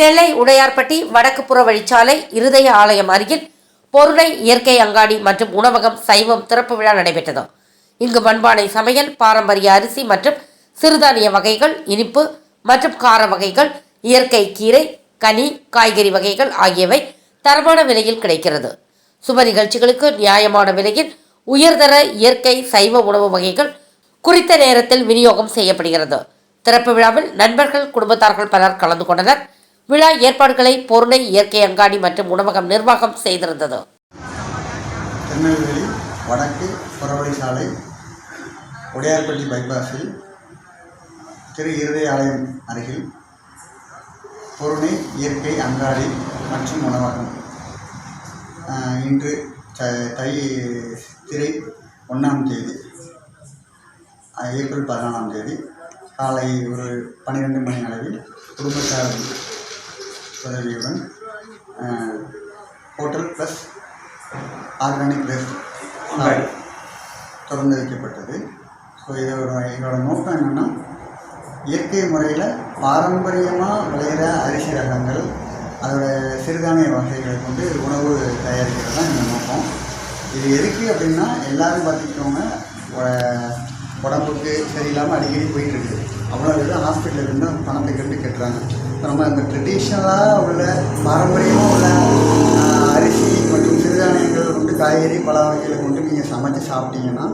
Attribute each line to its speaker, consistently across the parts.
Speaker 1: நெல்லை உடையார்பட்டி வடக்கு புற வழிச்சாலை இருதய ஆலயம் அருகில் பொருளை இயற்கை அங்காடி மற்றும் உணவகம் சைவம் திறப்பு விழா நடைபெற்றது. இங்கு பண்பானை சமையல் பாரம்பரிய அரிசி மற்றும் சிறுதானிய வகைகள் இனிப்பு மற்றும் கார வகைகள் இயற்கை கீரை கனி காய்கறி வகைகள் ஆகியவை தரமான விலையில் கிடைக்கிறது. சுப நிகழ்ச்சிகளுக்கு நியாயமான விலையில் உயர்தர இயற்கை சைவ உணவு வகைகள் குறித்த நேரத்தில் விநியோகம் செய்யப்படுகிறது. திறப்பு விழாவில் நண்பர்கள் குடும்பத்தார்கள் பலர் கலந்து கொண்டனர். விழா ஏற்பாடுகளை பொருளை இயற்கை அங்காடி மற்றும் உணவகம் நிர்வாகம் செய்திருந்தது.
Speaker 2: திருநெல்வேலி வடக்கு புறவழி சாலை உடையார்பட்டி பைபாஸில் திரு இருதய ஆலயம் அருகில் பொருணை இயற்கை அங்காடி மற்றும் உணவகம். இன்று த- தை திரை ஒன்றாம் தேதி ஏப்ரல் பதினாலாம் தேதி காலை ஒரு பன்னிரெண்டு மணி அளவில் குடும்பத்தார் உதவியுடன் ஹோட்டல் ப்ளஸ் ஆர்கானிக் வேஸ்ட் திறந்து வைக்கப்பட்டது. ஸோ இதோட இதோட நோக்கம் என்னென்னா இயற்கை முறையில் பாரம்பரியமாக விளையிற அரிசி ரகங்கள் அதோட சிறுதானிய வகைகளை கொண்டு உணவு தயாரிக்கிறது தான் இந்த நோக்கம். இது எதுக்கு அப்படின்னா எல்லாரும் பார்த்துக்கிட்டோங்க உ- உடம்புக்கு சரியில்லாமல் அடிக்கடி போயிட்டுருக்கு. அவ்வளோ பேர் ஹாஸ்பிட்டலில் இருந்து பணத்தை கட்டு கட்டுறாங்க. இப்ப நம்ம இந்த ட்ரெடிஷ்னலாக உள்ள பாரம்பரியமாக உள்ள அரிசி மற்றும் சிறுதானியங்கள் கொண்டு காய்கறி பல வகைகளை கொண்டு நீங்கள் சமைச்சு சாப்பிட்டீங்கன்னா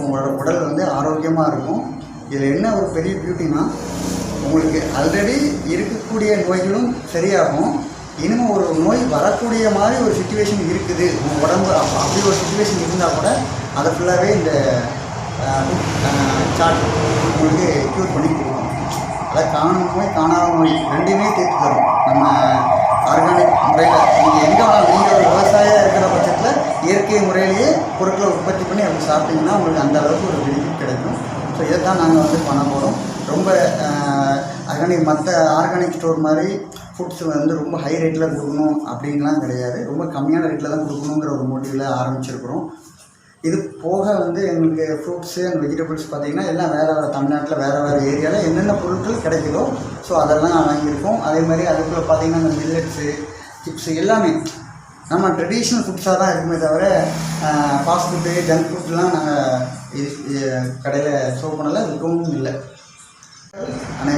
Speaker 2: உங்களோட உடல் வந்து ஆரோக்கியமாக இருக்கும். இதில் என்ன ஒரு பெரிய பியூட்டினா உங்களுக்கு ஆல்ரெடி இருக்கக்கூடிய நோய்களும் சரியாகும். இனிமேல் ஒரு நோய் வரக்கூடிய மாதிரி ஒரு சுச்சுவேஷன் இருக்குது. உங்கள் உடம்பு அப்படி ஒரு சுச்சுவேஷன் இருந்தால் கூட அதை ஃபுல்லாகவே இந்த சாட் உங்களுக்கு க்யூர் பண்ணி கொடுக்கும். அதை காணும் நோய் காணாத நோய் ரெண்டுமே தீர்த்து தரும். நம்ம ஆர்கானிக் முறையில் நீங்கள் எங்கே வேணாலும் நீங்கள் ஒரு விவசாயியாக இருக்கிற பட்சத்தில் இயற்கை முறையிலேயே பொருட்களை உற்பத்தி பண்ணி அப்படி சாப்பிட்டீங்கன்னா உங்களுக்கு அந்த அளவுக்கு ஒரு பெனிஃபிட் கிடைக்கும். ஸோ இதை தான் நாங்கள் வந்து பண்ண போகிறோம் ரொம்ப ஆர்கானிக் மற்ற ஆர்கானிக் ஸ்டோர் மாதிரி ஃபுட்ஸ் வந்து ரொம்ப ஹை ரேட்டில் கொடுக்கணும் அப்படின்லாம் கிடையாது. ரொம்ப கம்மியான ரேட்டில் தான் கொடுக்கணுங்கிற ஒரு மோட்டிவில் ஆரம்பிச்சிருக்கிறோம். இது போக வந்து எங்களுக்கு ஃப்ரூட்ஸு அண்ட் வெஜிடபிள்ஸ் பார்த்தீங்கன்னா எல்லாம் வேறு வேறு தமிழ்நாட்டில் வேறு வேறு ஏரியாவில் என்னென்ன பொருட்கள் கிடைக்குதோ ஸோ அதெல்லாம் வாங்கியிருக்கோம். அதே மாதிரி அதுக்குள்ளே பார்த்தீங்கன்னா இந்த மில்லட்ஸு சிப்ஸு எல்லாமே நம்ம ட்ரெடிஷ்னல் ஃபுட்ஸாக தான் இருக்குமே தவிர ஃபாஸ்ட் ஃபுட்டு ஜங்க் ஃபுட்லாம் நாங்கள் இது கடையில் ஷோ பண்ணலை விற்கவும் இல்லை. அனைவரும்